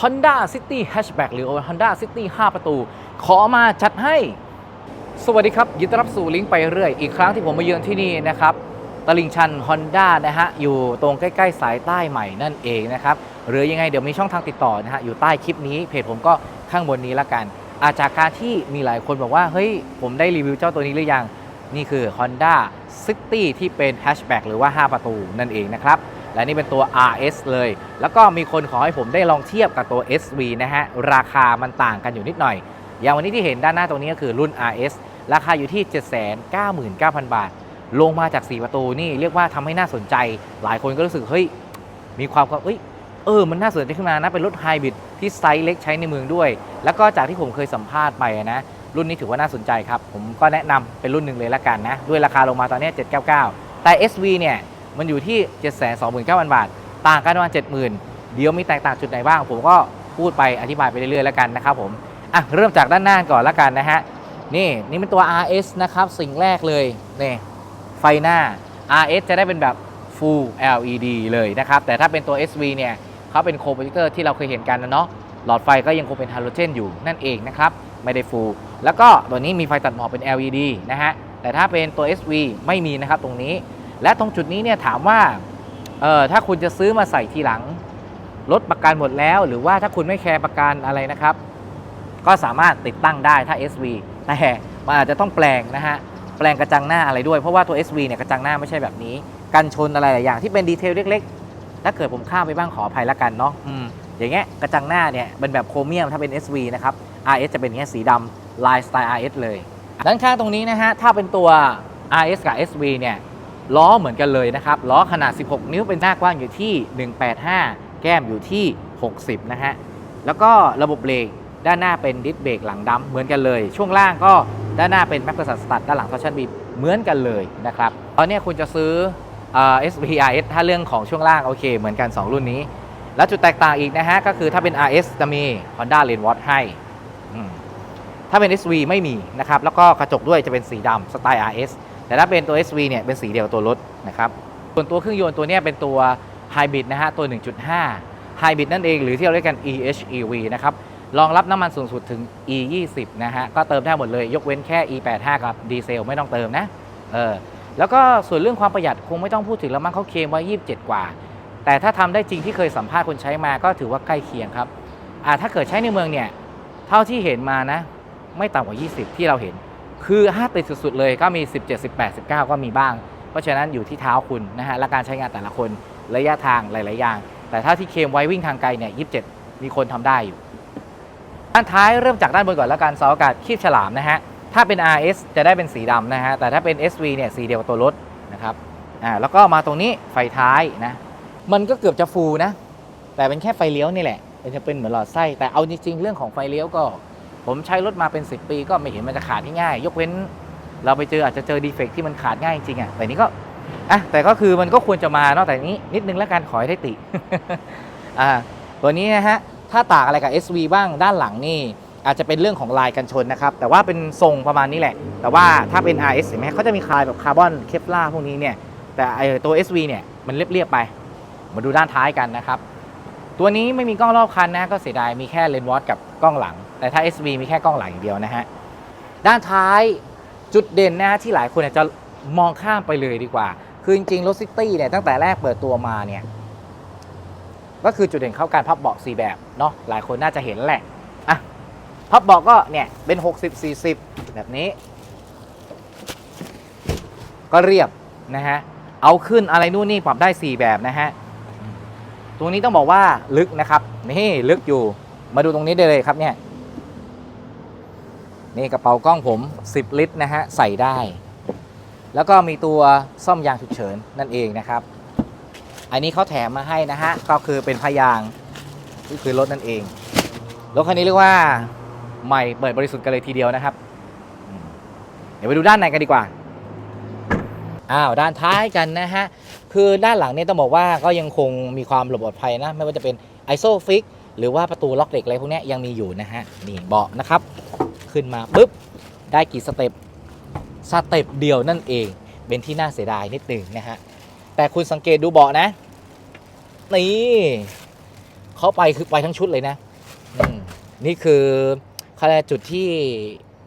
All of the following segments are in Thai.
Honda City Hatchback หรือ Honda City 5 ประตู ขอมาจัดให้ สวัสดีครับ ยินดีต้อนรับสู่ลิงก์ไปเรื่อย อีกครั้งที่ผมมาเยือนที่นี่นะครับตลิ่งชัน Honda นะฮะ อยู่ตรงใกล้ ๆ สายใต้ใหม่นั่นเองนะครับ หรือยังไงเดี๋ยวมีช่องทางติดต่อนะฮะ อยู่ใต้คลิปนี้เพจผมก็ข้างบนนี้ละกัน อาจากการที่มีหลายคนบอกว่า เฮ้ย ผมได้รีวิวเจ้าตัวนี้หรือยัง นี่คือ Honda City ที่เป็น Hatchback หรือว่า 5 ประตูนั่นเองนะครับ และนี่เป็นตัว RS เลย แล้วก็มีคนขอให้ผมได้ลองเทียบกับตัว SV นะฮะ ราคามันต่างกันอยู่นิดหน่อย อย่างวันนี้ที่เห็นด้านหน้าตรงนี้ก็คือรุ่น RS ราคาอยู่ที่ 799,000 บาท ลงมาจาก 4 ประตูนี่เรียกว่าทำให้น่าสนใจ หลายคนก็รู้สึก เฮ้ย มีความว่าเอ้ยเออ มันน่าสนใจขึ้นมานะ เป็นรถไฮบริดที่ไซส์เล็กใช้ในเมืองด้วย แล้วก็จากที่ผมเคยสัมภาษณ์ไปนะ รุ่นนี้ถือว่าน่าสนใจครับ ผมก็แนะนำเป็นรุ่นหนึ่งเลยละกันนะ ด้วยราคาลงมาตอนนี้799 แต่ SV เนี่ย มันอยู่ที่ 729,000 บาท ต่างกันประมาณ70,000 เดี๋ยวมีแตกต่างจุดไหนบ้าง ผมก็พูดไปอธิบายไปเรื่อยๆแล้วกันนะครับผมอะเริ่มจากด้านหน้าก่อนละกันนะฮะนี่นี่เป็นตัว RS นะครับ สิ่งแรกเลยนี่ไฟหน้า RS จะได้เป็นแบบ Full LED เลยนะครับ แต่ถ้าเป็นตัว SV เนี่ยเขาเป็นโคโปรเจคเตอร์ที่เราเคยเห็นกันนะเนาะหลอดไฟก็ยังคงเป็นฮาโลเจนอยู่นั่นเองนะครับ ไม่ได้ Full แล้วก็ตัวนี้มีไฟตัดหมอกเป็น LED นะฮะ แต่ถ้าเป็นตัว SV ไม่มีนะครับตรงนี้ และตรงจุดนี้เนี่ยถามว่าเออถ้าคุณจะซื้อมาใส่ทีหลังรถประกันหมดแล้ว หรือว่าถ้าคุณไม่แคร์ประกันอะไรนะครับ ก็สามารถติดตั้งได้ถ้า SV แต่มันอาจจะต้องแปลงนะฮะแปลงกระจังหน้าอะไรด้วยเพราะว่าตัว SV เนี่ยกระจังหน้าไม่ใช่แบบนี้ กันชนอะไรหลายอย่างที่เป็นดีเทลเล็กๆ ถ้าเกิดผมข้ามไปบ้างขออภัยละกันเนาะอืมอย่างเงี้ยกระจังหน้าเนี่ยเป็นแบบโครเมียมถ้าเป็น SV นะครับ RS จะเป็นเงี้ยสีดำลายสไตล์ RS เลย ด้านข้างตรงนี้นะฮะถ้าเป็นตัว RS กับ SV เนี่ย ล้อเหมือนกันเลยนะครับ ล้อขนาด 16 นิ้วเป็นหน้ากว้างอยู่ที่ 185 แก้มอยู่ที่ 60 นะฮะ แล้วก็ระบบเบรกด้านหน้าเป็นดิสเบรกหลังดำเหมือนกันเลย ช่วงล่างก็ด้านหน้าเป็นแม็กซ์สันสตัดด้านหลังทอร์ชันบีเหมือนกันเลยนะครับตอนนี้คุณจะซื้อเอ่อ SPRS ถ้าเรื่องของช่วงล่างโอเค เหมือนกัน 2 รุ่นนี้ แล้วจุดแตกต่างอีกนะฮะ ก็คือถ้าเป็น RS จะมี Honda Lane w a t c ให้ถ้าเป็น SV ไม่มีนะครับ แล้วก็กระจกด้วยจะเป็นสีดำสไตล์ RS แต่ถ้าเป็นตัว SV เนี่ยเป็นสีเดียวกับตัวรถนะครับส่วนตัวเครื่องยนต์ตัวนี้เป็นตัว Hybrid นะฮะตัว 1.5 Hybrid นั่นเองหรือที่เราเรียกกัน EHEV นะครับรองรับน้ำมันสูงสุดถึง E20 นะฮะก็เติมได้หมดเลยยกเว้นแค่ E85 กับดีเซลไม่ต้องเติมนะเออแล้วก็ส่วนเรื่องความประหยัดคงไม่ต้องพูดถึงแล้วมั้งเขาเคลมไว้27 กว่า แต่ถ้าทำได้จริงที่เคยสัมภาษณ์คนใช้มาก็ถือว่าใกล้เคียงครับอ่าถ้าเกิดใช้ในเมืองเนี่ยเท่าที่เห็นมานะ ไม่ต่ำกว่า 20 ที่เราเห็น คือถ้าติดสุดๆเลยก็มี 17 18 19 ก็มีบ้าง เพราะฉะนั้นอยู่ที่เท้าคุณนะฮะและการใช้งานแต่ละคนระยะทางหลาย ๆ อย่าง แต่ถ้าที่เคมไว้วิ่งทางไกลเนี่ย27 มีคนทำได้อยู่ด้านท้ายเริ่มจากด้านบนก่อนแล้วกันเสาอากาศคีบฉลามนะฮะถ้าเป็น RS จะได้เป็นสีดำนะฮะแต่ถ้าเป็น SV เนี่ยสีเดียวกับตัวรถนะครับอ่าแล้วก็มาตรงนี้ไฟท้ายนะมันก็เกือบจะฟูลนะแต่เป็นแค่ไฟเลี้ยวนี่แหละมันจะเป็นเหมือนหลอดไส้แต่เอาจริงๆเรื่องของไฟเลี้ยวก็ ผมใช้รถมาเป็น 10 ปีก็ไม่เห็นมันจะขาดง่ายๆยกเว้น เราไปเจออาจจะเจอดีเฟกที่มันขาดง่ายจริงๆอะแต่นี้ก็อะแต่ก็คือมันก็ควรจะมาเนาะแต่นี้นิดนึงแล้วกันขอให้ได้ติ อ่าตัวนี้นะฮะถ้าต่างอะไรกับ SV บ้างด้านหลังนี่อาจจะเป็นเรื่องของลายกันชนนะครับ แต่ว่าเป็นทรงประมาณนี้แหละ แต่ว่าถ้าเป็น RS เห็นไหมเขาจะมีคลายแบบคาร์บอนเคปลาพวกนี้เนี่ย แต่ไอตัว SV เนี่ยมันเรียบๆไป มาดูด้านท้ายกันนะครับ ตัวนี้ไม่มีกล้องรอบคันนะ ก็เสียดายมีแค่เลนส์วอตกับกล้องหลัง แต่ถ้า SV มีแค่กล้องหลังอย่างเดียวนะฮะ ด้านท้ายจุดเด่นนะฮะที่หลายคนจจะมองข้ามไปเลยดีกว่า คือจริงๆรถซิตี้เนี่ยตั้งแต่แรกเปิดตัวมาเนี่ยก็คือจุดเด่นเข้าการพับเบาะ4แบบเนาะหลายคนน่าจะเห็นแหละอะพับเบาะก็เนี่ยเป็น 60 40 แบบนี้ ก็เรียบนะฮะเอาขึ้นอะไรนู่นนี่ปรับได้ 4 แบบนะฮะตรงนี้ต้องบอกว่าลึกนะครับ นี่ลึกอยู่มาดูตรงนี้ได้เลยครับเนี่ย นี่กระเป๋ากล้องผม 10 ลิตรนะฮะ ใส่ได้ แล้วก็มีตัวซ่อมยางฉุกเฉินนั่นเองนะครับ อันนี้เขาแถมมาให้นะฮะ ก็คือเป็นพยางนี่คือรถนั่นเอง รถคันนี้เรียกว่าใหม่เปิดบริสุทธิ์กันเลยทีเดียวนะครับ เดี๋ยวไปดูด้านในกันดีกว่า อ้าวด้านท้ายกันนะฮะ คือด้านหลังเนี่ยต้องบอกว่าก็ยังคงมีความหลบปลอดภัยนะ ไม่ว่าจะเป็นไอโซฟิกหรือว่าประตูล็อกเหล็กอะไรพวกนี้ยังมีอยู่นะฮะ นี่เบาะนะครับ ขึ้นมาปุ๊บได้กี่สเต็ปสเต็ปเดียวนั่นเองเป็นที่น่าเสียดายนิดหนึ่งนะฮะแต่คุณสังเกตดูเบาะนะนี่เขาไปคือไปทั้งชุดเลยนะนี่คือเขารียกจุดที่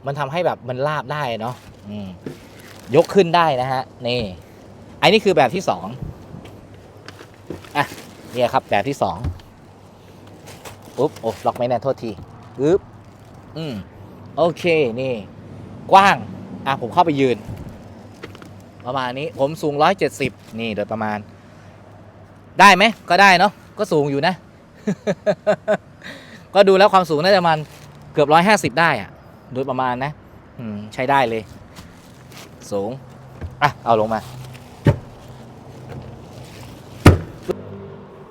มันทำให้แบบมันลาบได้เนาะยกขึ้นได้นะฮะนี่ไอ้นี่คือแบบที่สองอะเนี่ยครับแบบที่สองอุ๊บโอ้ล็อกไม่แน่โทษทีอึ๊บอืม โอเคนี่ กว้าง อะ ผมเข้าไปยืน ประมาณนี้ผมสูง 170 นี่โดยประมาณ ได้ไหมก็ได้เนาะก็สูงอยู่นะ ก็ดูแล้วความสูงน่าจะมาณเกือบ 150 ได้อะโดยประมาณนะใช้ได้เลย สูง อะ เอาลงมา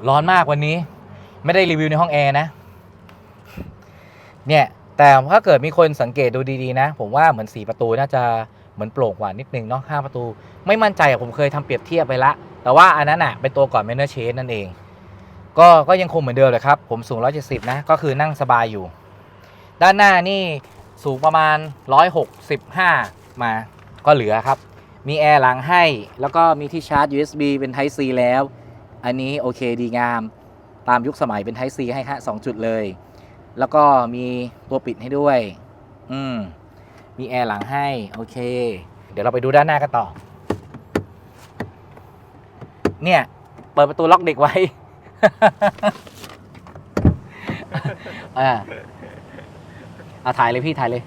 ร้อนมากวันนี้ ไม่ได้รีวิวในห้องแอร์นะ เนี่ย แต่ถ้าเกิดมีคนสังเกตดูดีๆนะ ผมว่าเหมือนสีประตูน่าจะเหมือนโปร่งกว่านิดนึงเนาะห้าประตู ไม่มั่นใจผมเคยทำเปรียบเทียบไปละ แต่ว่าอันนั้นอะเป็นตัวก่อนเมนเนอร์เชนนั่นเอง ก็ก็ยังคงเหมือนเดิมเลยครับ ผมสูง 170 นะ ก็คือนั่งสบายอยู่ ด้านหน้านี่สูงประมาณ 165 มาก็เหลือครับ มีแอร์หลังให้ แล้วก็มีที่ชาร์จ USB เป็น Type C แล้ว อันนี้โอเคดีงาม ตามยุคสมัยเป็น Type C ให้ฮะ2จุดเลย แล้วก็มีตัวปิดให้ด้วย อืม มีแอร์หลังให้ โอเค เดี๋ยวเราไปดูด้านหน้ากันต่อ เนี่ย เปิดประตูล็อกเด็กไว้ อ่าเอาถ่ายเลยพี่ถ่ายเลย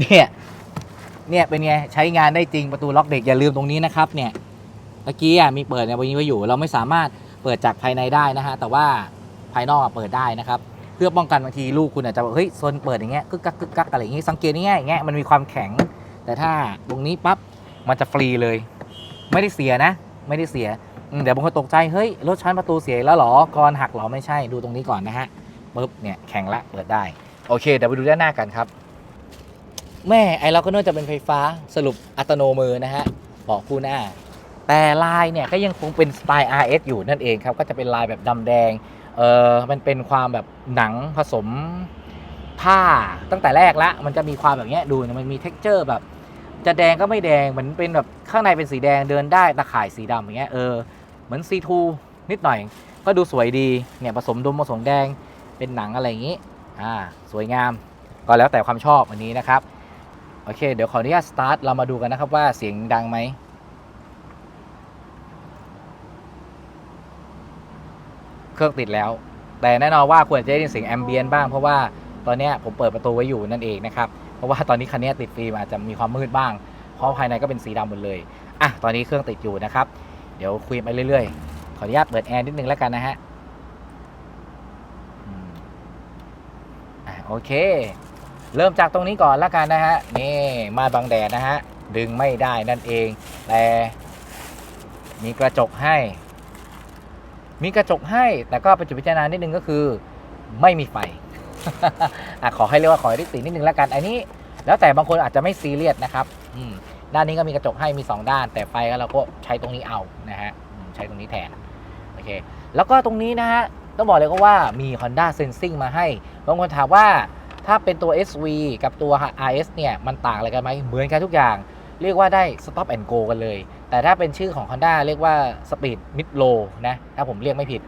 เนี่ย เนี่ยเป็นไง ใช้งานได้จริงประตูล็อกเด็กอย่าลืมตรงนี้นะครับ เนี่ย เมื่อกี้อะมีเปิดเนี่ยวันนี้ไว้อยู่ เราไม่สามารถเปิดจากภายในได้นะฮะ แต่ว่า ภายนอกเปิดได้นะครับ เพื่อป้องกันบางทีลูกคุณอาจจะแบบเฮ้ยโซนเปิดอย่างเงี้ยกึกกักกึกกักอะไรอย่างงี้สังเกตง่ายๆอย่างเงี้ยมันมีความแข็ง แต่ถ้าตรงนี้ปั๊บมันจะฟรีเลย ไม่ได้เสียนะ ไม่ได้เสียเดี๋ยวบางคนตกใจเฮ้ยรถชั้นประตูเสียแล้วหรอกรหักหรอไม่ใช่ดูตรงนี้ก่อนนะฮะปุ๊บเนี่ยแข็งละเปิดได้โอเคเดี๋ยวไปดูด้านหน้ากันครับ แม่ไอเราก็น่าจะเป็นไฟฟ้าสรุปอัตโนมือนะฮะเบอกคู่หน้า แต่ลายเนี่ยก็ยังคงเป็นสไตล์ RS อยู่นั่นเองครับ ก็จะเป็นลายแบบดำแดง เออมันเป็นความแบบหนังผสมผ้าตั้งแต่แรกละมันจะมีความแบบเนี้ยดูมันมีเท็กเจอร์แบบ จะแดงก็ไม่แดงเหมือนเป็นแบบข้างในเป็นสีแดงเดินได้ตะข่ายสีดำอย่างเงี้ยเออเหมือนซีทูนิดหน่อย ก็ดูสวยดีเนี่ยผสมดมผสมแดงเป็นหนังอะไรอย่างงี้อ่าสวยงามก็แล้วแต่ความชอบอันนี้นะครับ โอเค เดี๋ยวขออนุญาตสตาร์ทเรามาดูกันนะครับว่าเสียงดังไหม เครื่องติดแล้ว แต่แน่นอนว่าควรจะได้ยินเสียงแอมเบียนบ้างเพราะว่าตอนนี้ผมเปิดประตูไว้อยู่นั่นเองนะครับ เพราะว่าตอนนี้คันนี้ติดฟิล์มอาจจะมีความมืดบ้าง เพราะภายในก็เป็นสีดำหมดเลย อะ ตอนนี้เครื่องติดอยู่นะครับ เดี๋ยวคุยไปเรื่อยๆ ขออนุญาตเปิดแอร์นิดนึงแล้วกันนะฮะโอเค เริ่มจากตรงนี้ก่อนแล้วกันนะฮะ นี่มาบังแดดนะฮะ ดึงไม่ได้นั่นเอง แต่มีกระจกให้ มีกระจกให้ แต่ก็เป็นจุดพิจารณานิดนึงก็คือไม่มีไฟอะขอให้เรียกว่าขอให้ด้ตินิดนึงแล้วกัน อันนี้ แล้วแต่บางคนอาจจะไม่ซีเรียสนะครับอืด้านนี้ก็มีกระจกให้มี 2 ด้าน แต่ไฟก็เราก็ใช้ตรงนี้เอานะฮะใช้ตรงนี้แทนโอเค แล้วก็ตรงนี้นะฮะต้องบอกเลยก็ว่ามี Honda Sensing มาให้บางคนถามว่าถ้าเป็นตัว SV กับตัว RS เนี่ยมันต่างอะไรกันไหมเหมือนกันทุกอย่าง เรียกว่าได้ stop and go กันเลย แต่ถ้าเป็นชื่อของ Honda เรียกว่า speed mid low นะถ้าผมเรียกไม่ผิด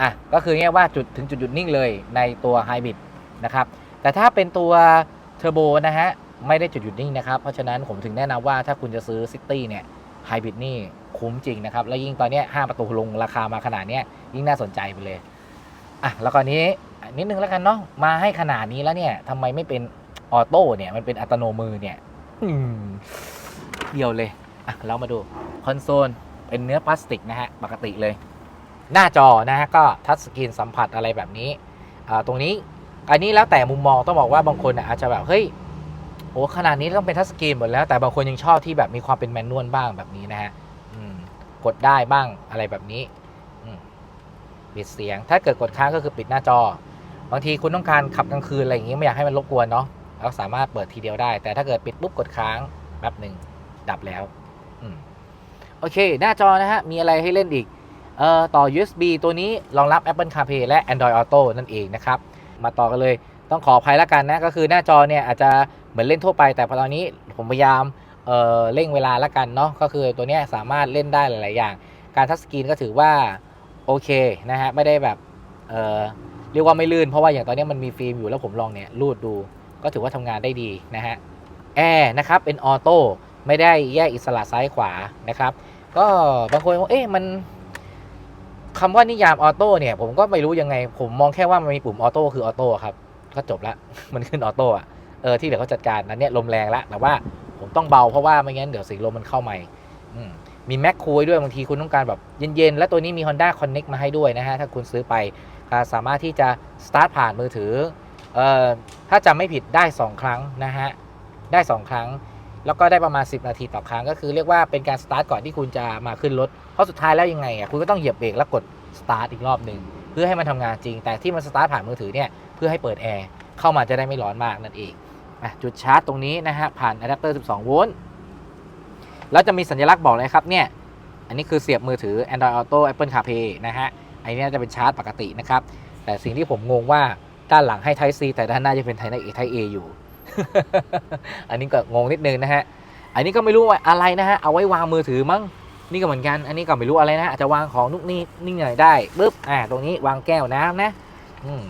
อะก็คือเรียกว่าจุดถึงจุดหยุดนิ่งเลยในตัว hybrid นะครับแต่ถ้าเป็นตัวเทอร์โบนะฮะไม่ได้จุดหยุดนิ่งนะครับ เพราะฉะนั้นผมถึงแนะนำว่าถ้าคุณจะซื้อซิตี้เนี่ยไฮบริดนี่คุ้มจริงนะครับ แล้วยิ่งตอนนี้ย5ประตูลงราคามาขนาดนี้ยิ่งน่าสนใจไปเลย อะ แล้วก็นี้นิดนึงแล้วกันเนาะมาให้ขนาดนี้แล้วเนี่ยทำไมไม่เป็นออโต้เนี่ย มันเป็นอัตโนมือเนี่ย อืม เดียวเลยอะเรามาดูคอนโซลเป็นเนื้อพลาสติกนะฮะปกติเลย หน้าจอนะฮะก็ทัชสกรีนสัมผัสอะไรแบบนี้อ่าตรงนี้อันนี้แล้วแต่มุมมองต้องบอกว่าบางคนนะอาจจะแบบเฮ้ยโอ้ขนาดนี้ต้องเป็นทัชสกรีนหมดแล้วแต่บางคนยังชอบที่แบบมีความเป็นแมนนวลบ้างแบบนี้นะฮะกดได้บ้างอะไรแบบนี้ปิดเสียง ถ้าเกิดกดค้างก็คือปิดหน้าจอ บางทีคุณต้องการขับกลางคืนอะไรอย่างงี้ไม่อยากให้มันรบกวนเนาะเราสามารถเปิดทีเดียวได้ แต่ถ้าเกิดปิดปุ๊บกดค้างแป๊บหนึ่ง ดับแล้วอโอเค หน้าจอนะฮะ มีอะไรให้เล่นอีกเอ่อต่อ USB ตัวนี้รองรับ Apple CarPlay และ Android Auto นั่นเองนะครับ มาต่อกันเลยต้องขออภัยแล้วกันนะ ก็คือหน้าจอเนี่ยอาจจะเหมือนเล่นทั่วไป แต่พอตอนนี้ผมพยายามเอ่อเร่งเวลาแล้วกันเนาะก็คือตัวนี้สามารถเล่นได้หลาย ๆ อย่าง การทัชสกรีนก็ถือว่าโอเคนะฮะไม่ได้แบบเอ่อเรียกว่าไม่ลื่น เพราะว่าอย่างตอนนี้มันมีฟิล์มอยู่แล้วผมลองเนี่ยรูดดู ก็ถือว่าทำงานได้ดีนะฮะแอร์นะครับเป็นออโต้ ไม่ได้แยกอิสระซ้ายขวานะครับ ก็บางคนเอ๊ะมันคำว่านิยามออโต้เนี่ย ผมก็ไม่รู้ยังไง ผมมองแค่ว่ามันมีปุ่มออโต้คือออโต้ครับ ก็จบละ มันขึ้นออโต้อะเออที่เหลือเขาจัดการนั้นเนี่ยลมแรงละแต่ว่าผมต้องเบาเพราะว่าไม่งั้นเดี๋ยวสีลมมันเข้าใหม่มีแม็กคูด้วยบางทีคุณต้องการแบบเย็นๆ และตัวนี้มี Honda Connect มาให้ด้วยนะฮะ ถ้าคุณซื้อไปสามารถที่จะสตาร์ทผ่านมือถือ เอ่อ ถ้าจำไม่ผิดได้ 2 ครั้งนะฮะ ได้ 2 ครั้ง แล้วก็ได้ประมาณ 10 นาทีต่อครั้ง ก็คือเรียกว่าเป็นการสตาร์ทก่อนที่คุณจะมาขึ้นรถ เพราะสุดท้ายแล้วยังไงอะคุณก็ต้องเหยียบเบรกแล้วกดสตาร์ทอีกรอบหนึ่งเพื่อให้มันทำงานจริง แต่ที่มันสตาร์ทผ่านมือถือเนี่ยเพื่อให้เปิดแอร์เข้ามาจะได้ไม่ร้อนมากนั่นเองอจุดชาร์จตรงนี้นะฮะผ่านอะแดปเตอร์ 12 โวลต์แล้วจะมีสัญลักษณ์บอกเลยครับเนี่ยอันนี้คือเสียบมือถือ Android Auto Apple CarPlay นะฮะอันนี้จะเป็นชาร์จปกตินะครับแต่สิ่งที่ผมงงว่าด้านหลังให้ Type C แต่ด้านหน้าจะเป็น Type A Type A อยู่ อันนี้ก็งงนิดนึงนะฮะ อันนี้ก็ไม่รู้ว่าอะไรนะฮะ เอาไว้วางมือถือมั้ง นี่ก็เหมือนกัน อันนี้ก็ไม่รู้อะไรนะอาจจะวางของนุกนี่นี่หน่อยได้ปึ๊บ อ่า ตรงนี้วางแก้วน้ำนะอืม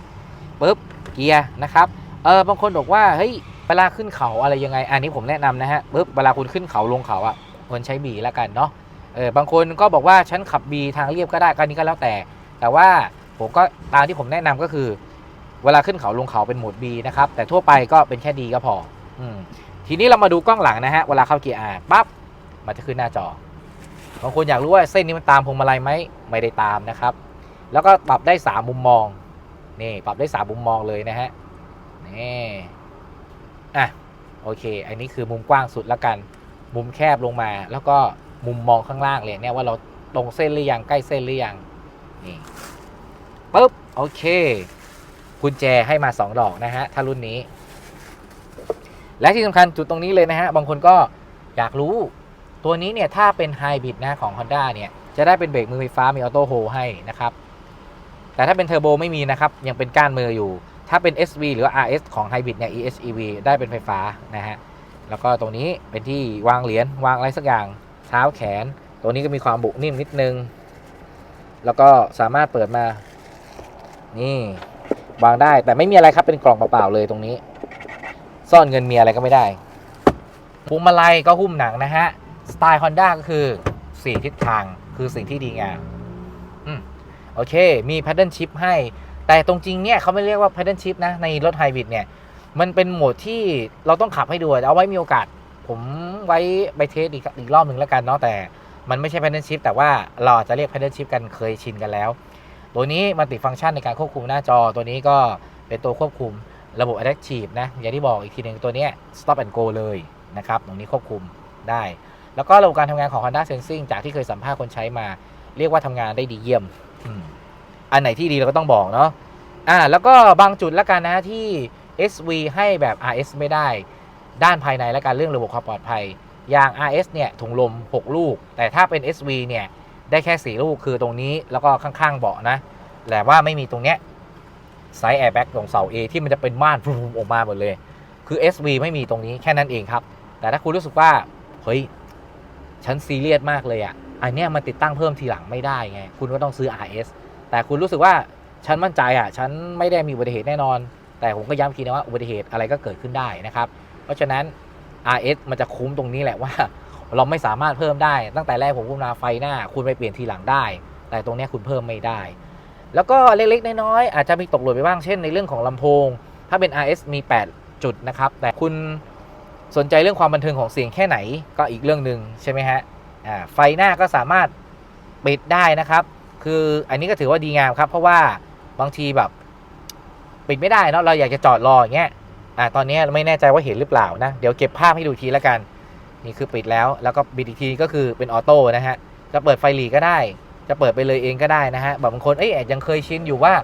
ปึ๊บ เกียร์นะครับ เออบางคนบอกว่า เฮ้ย เวลาขึ้นเขาอะไรยังไง อันนี้ผมแนะนำนะฮะปึ๊บ เวลาคุณขึ้นเขาลงเขาอะควรใช้บีแล้วกันเนาะ เออ บางคนก็บอกว่าฉันขับ B ทางเรียบก็ได้ก็อันนี้ก็แล้วแต่ แต่ว่าผมก็ตามที่ผมแนะนำก็คือ เวลาขึ้นเขาลงเขาเป็นโหมด B นะครับแต่ทั่วไปก็เป็นแค่ดีก็พออทีนี้เรามาดูกล้องหลังนะฮะเวลาเข้าเกียร์ R ปั๊บมันจะขึ้นหน้าจอบางคนอยากรู้ว่าเส้นนี้มันตามพวงมาลัยไหมไม่ได้ตามนะครับ แล้วก็ปรับได้ 3 มุมมองนี่ปรับได้ 3 มุมมองเลยนะฮะนี่อะโอเค อันนี้คือมุมกว้างสุดแล้วกัน มุมแคบลงมา แล้วก็มุมมองข้างล่างเลยเนี่ยว่าเราตรงเส้นหรือยังใกล้เส้นหรือยังนี่ปุ๊บโอเค กุญแจให้มา 2 ดอกนะฮะถ้ารุ่นนี้ และที่สำคัญจุดตรงนี้เลยนะฮะบางคนก็อยากรู้ตัวนี้เนี่ยถ้าเป็นไฮบริดนะของ Honda เนี่ยจะได้เป็นเบรกมือไฟฟ้ามีออโต้โฮให้นะครับแต่ถ้าเป็นเทอร์โบไม่มีนะครับยังเป็นก้านมืออยู่ ถ้าเป็น SV หรือ RS ของ Hybrid เนี่ย EHEV ได้เป็นไฟฟ้านะฮะแล้วก็ตรงนี้เป็นที่วางเหรียญวางอะไรสักอย่างเท้าแขนตัวนี้ก็มีความบุนิ่มนิดนึง แล้วก็สามารถเปิดมา นี่ วางได้แต่ไม่มีอะไรครับเป็นกล่องเปล่าๆเลยตรงนี้ ซ่อนเงินมีอะไรก็ไม่ได้พวงมาลัยก็หุ้มหนังนะฮะ สไตล์ Honda ก็คือสี่ทิศทางคือสิ่งที่ดีงามอืมโอเค มี paddle shift ให้ แต่ตรงจริงเนี่ยเขาไม่เรียกว่า paddle shift นะ ในรถไฮบริดเนี่ย มันเป็นโหมดที่เราต้องขับให้ดูเอาไว้มีโอกาส ผมไว้ไปเทสอีกอีกรอบหนึ่งแล้วกันเนาะแต่มันไม่ใช่ paddle shift แต่ว่าเราอาจจะเรียก paddle shift กันเคยชินกันแล้ว ตัวนี้มันติดฟังก์ชันในการควบคุมหน้าจอตัวนี้ก็เป็นตัวควบคุมระบบ adaptive นะอย่างที่บอกอีกทีหนึ่งตัวนี้ stop and go เลยนะครับตรงนี้ควบคุมได้ แล้วก็ระบบการทำงานของ Honda Sensing จากที่เคยสัมภาษณ์คนใช้มา เรียกว่าทำงานได้ดีเยี่ยม อันไหนที่ดีเราก็ต้องบอกเนาะอ่าแล้วก็บางจุดล้วกันนะที่ SV ให้แบบ RS ไม่ได้ ด้านภายในและการเรื่องระบบความปลอดภัย อย่าง RS เนี่ยถุงลม 6 ลูก แต่ถ้าเป็น SV เนี่ย ได้แค่ 4 ลูกคือตรงนี้แล้วก็ข้างๆเบาะนะแต่ว่าไม่มีตรงเนี้ยไซส์แอร์แบ็กตรงเสา A ที่มันจะเป็นม่านพุ่ออกมาหมดเลย คือ SV ไม่มีตรงนี้แค่นั้นเองครับ แต่ถ้าคุณรู้สึกว่า เฮ้ย ฉันซีเรียสมากเลยอะ่ะ อันเนี้ยมันติดตั้งเพิ่มทีหลังไม่ได้ไง คุณก็ต้องซื้อ RS แต่คุณรู้สึกว่าฉันมั่นใจอะ่ะ ฉันไม่ได้มีอุบัติเหตุแน่นอน แต่ผมก็ย้ำทีนะว่าอุบัติเหตุอะไรก็เกิดขึ้นได้นะครับ เพราะฉะนั้น RS มันจะคุ้มตรงนี้แหละว่า เราไม่สามารถเพิ่มได้ ตั้งแต่แรกผมพูดมาไฟหน้า คุณไปเปลี่ยนทีหลังได้ แต่ตรงนี้คุณเพิ่มไม่ได้ แล้วก็เล็กๆน้อยๆอาจจะมีตกหล่นไปบ้างเช่นในเรื่องของลำโพง ถ้าเป็น RS มี 8 จุดนะครับ แต่คุณสนใจเรื่องความบันเทิงของเสียงแค่ไหนก็อีกเรื่องหนึ่งใช่ไหมฮะไฟหน้าก็สามารถปิดได้นะครับ คืออันนี้ก็ถือว่าดีงามครับ เพราะว่าบางทีแบบปิดไม่ได้เนาะเราอยากจะจอดรออย่างเงี้ยอ่าตอนนี้ไม่แน่ใจว่าเห็นหรือเปล่านะ เดี๋ยวเก็บภาพให้ดูทีล้วกัน นี่คือปิดแล้วแล้วก็บิดอีกทีก็คือเป็นออโต้นะฮะจะเปิดไฟหลีก็ได้ จะเปิดไปเลยเองก็ได้นะฮะแบบบางคนเอ้ยยังเคยชินอยู่ว่า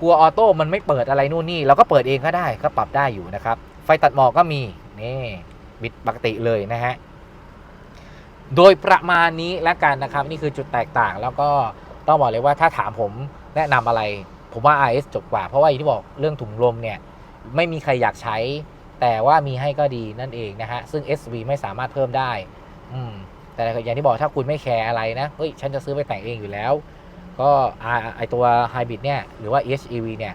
กลัวออโต้มันไม่เปิดอะไรนู่นนี่เราก็เปิดเองก็ได้ก็ปรับได้อยู่นะครับไฟตัดหมอกก็มีนี่บิดปกติเลยนะฮะโดยประมาณนี้แล้วกันนะครับ นี่คือจุดแตกต่างแล้วก็ต้องบอกเลยว่าถ้าถามผมแนะนำอะไร ผมว่า RS จบกว่า เพราะว่าอย่างที่บอกเรื่องถุงลมเนี่ย ไม่มีใครอยากใช้ แต่ว่ามีให้ก็ดีนั่นเองนะฮะ ซึ่ง SV ไม่สามารถเพิ่มได้ อืม แต่อย่างที่บอกถ้าคุณไม่แคร์อะไรนะเฮ้ยฉันจะซื้อไปแต่งเองอยู่แล้ว ก็ไอตัว Hybrid เนี่ย หรือว่า HEV เนี่ย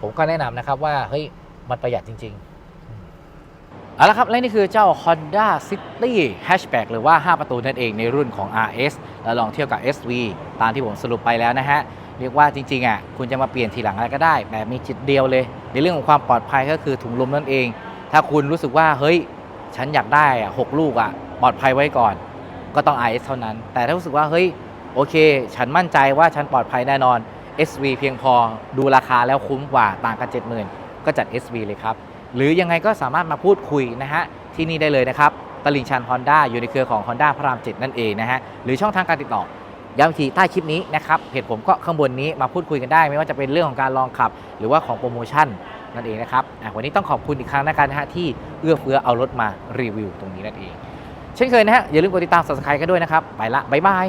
ผมก็แนะนำนะครับว่าเฮ้ยมันประหยัดจริง ๆเอาละครับ และนี่คือเจ้า Honda City Hatchback หรือว่า 5 ประตูนั่นเองในรุ่นของ RS แล้วลองเทียบกับ SV ตามที่ผมสรุปไปแล้วนะฮะ เรียกว่าจริง ๆ อะ คุณจะมาเปลี่ยนทีหลังอะไรก็ได้แต่มีจิตเดียวเลย ในเรื่องของความปลอดภัยก็คือถุงลมนั่นเอง ถ้าคุณรู้สึกว่าเฮ้ยฉันอยากได้อะหกลูกอะปลอดภัยไว้ก่อน ก็ต้อง RS เท่านั้น แต่ถ้ารู้สึกว่าเฮ้ยโอเค ฉันมั่นใจว่าฉันปลอดภัยแน่นอน SV เพียงพอดูราคาแล้วคุ้มกว่าต่างกัน 70,000 ก็จัด SV เลยครับ หรือยังไงก็สามารถมาพูดคุยนะฮะ ที่นี่ได้เลยนะครับ ตลิ่งชัน Honda อยู่ในเครือของ Honda พระราม 7 นั่นเองนะฮะ หรือช่องทางการติดต่อย้ำอีกทีใต้คลิปนี้นะครับเพจผมก็ข้างบนนี้มาพูดคุยกันได้ ไม่ว่าจะเป็นเรื่องของการลองขับ หรือว่าของโปรโมชั่น นั่นเองนะครับอะวันนี้ต้องขอบคุณอีกครั้งนะครับนะฮะที่เอื้อเฟื้อเอารถมารีวิวตรงนี้นั่นเอง เช่นเคยนะฮะอย่าลืมกดติดตาม subscribe กันด้วยนะครับ ไปละบ๊ายบาย